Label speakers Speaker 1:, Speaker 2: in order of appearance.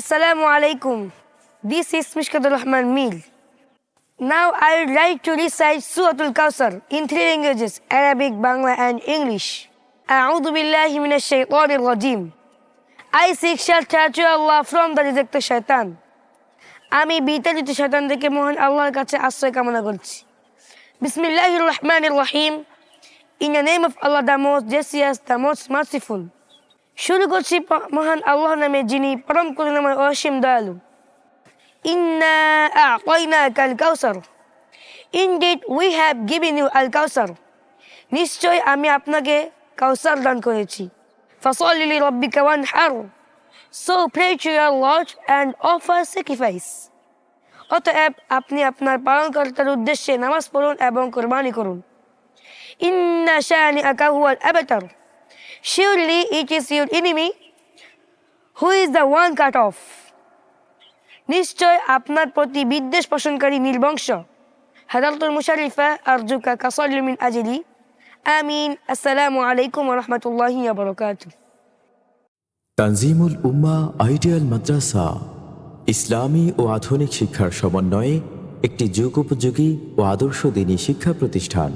Speaker 1: Assalamu alaikum. This is Mishkatul Rahman Mil. Now I would like to recite Surah Al-Kawthar in three languages, Arabic, Bangla and English. أعوذ بالله من الشيطان الرجيم. I seek shelter to Allah from the rejected shaitan. আমি বিতাড়িত শয়তান থেকে মহান আল্লাহর কাছে আশ্রয় কামনা করছি বিসমিল্লাহির রহমানির রহিম in the name of Allah the most জেসিয়াস the most merciful শুরু করছি মহান আল্লাহ নামে, যিনি পরম করুণাময় অসীম দয়ালু। ইন্না আ'তাইনাকা আল কাউসার indeed we have given you আল কাউসার নিশ্চয় আমি আপনাকে কাউসার দান করেছি। ফসলি লিরাব্বিকা ওয়ানহার so pray to your lord and offer sacrifice অতএব আপনি আপনার পালনকর্তার উদ্দেশ্যে নামাজ পড়ুন এবং কোরবানি করুন। ইন্না শানি আকা হুয়াল surely it is your enemy who is the one cut off নিশ্চয় আপনার প্রতি বিদ্বেষ পোষণকারী নির্বংশ হাদালতুল মুশারিফা আরজুকা কাসলিমিন আজিলি আমিন। আসসালামু আলাইকুম রহমতুল্লাহি বরকাতুহ।
Speaker 2: তানজিমুল উম্মা আইডিয়াল মাদ্রাসা, ইসলামী ও আধুনিক শিক্ষার সমন্বয়ে একটি যুগোপযোগী ও আদর্শ দিনী শিক্ষা প্রতিষ্ঠান।